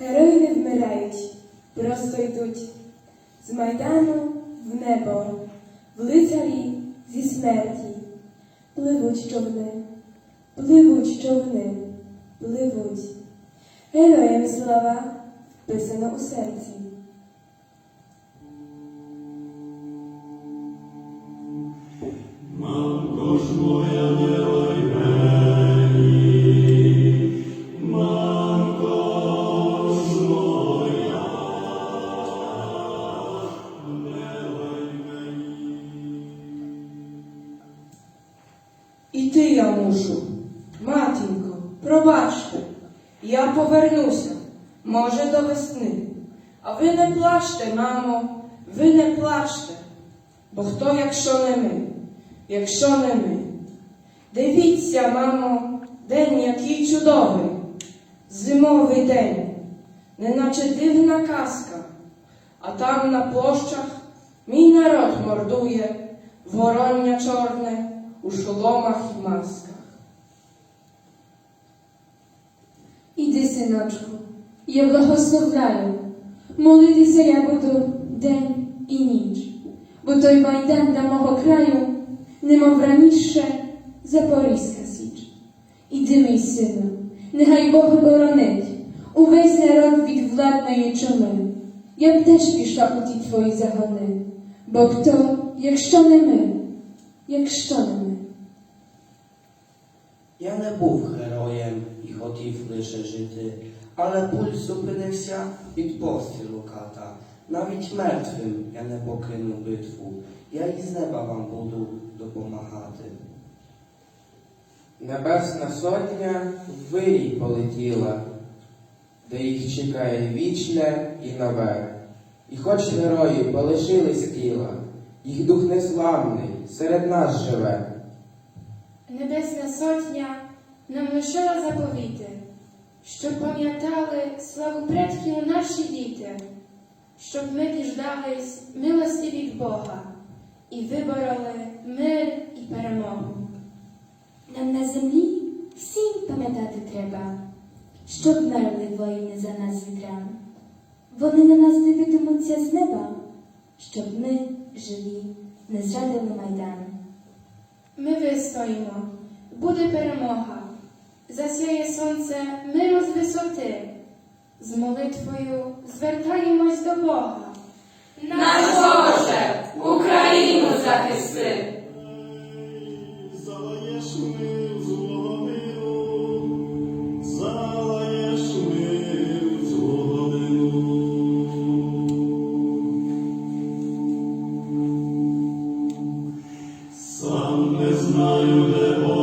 Герої не вмирають, просто йдуть з майдану в небо, в лицарі зі смерті. Пливуть човни, пливуть човни, пливуть. Героям слава вписано у серці. Мамко моя, Іти я мушу. Матінко, пробачте, я повернуся, може, до весни. А ви не плачте, мамо, ви не плачте. Бо хто, якщо не ми, якщо не ми? Дивіться, мамо, день який чудовий, зимовий день, неначе дивна казка, а там на площах мій народ мордує, вороння чорне у шоломах і масках. Іди, синочку, я благословляю. Молитися я буду день і ніч, бо той майдан для мого краю, немов раніше Запорізька січ. Іди, мій сину, нехай Бог боронить увесь народ від владної чуми. Я б теж пішла у ті твої загони, бо хто, якщо не ми, якщо не ми. Я не був героєм і хотів лише жити, але пульс зупинився від пострілу ката. Навіть мертвим я не покину битву. Я із неба вам буду допомагати. Небесна сотня вирій полетіла, де їх чекає вічне і нове. І хоч герої полишились тіла, їх дух незламний серед нас живе. Небесна сотня нам лишила заповіти, щоб пам'ятали славу предків наші діти, щоб ми діждались милості від Бога і вибороли мир і перемогу. Нам на землі всім пам'ятати треба, щоб мерли воїни за нас від ран. Вони на нас дивитимуться з неба, щоб ми, живі, не зрадили майдан. Ми вистоїмо, буде перемога, засяє сонце миру з висоти. З молитвою звертаємось до Бога. Наш Боже, Україну захисти! Jude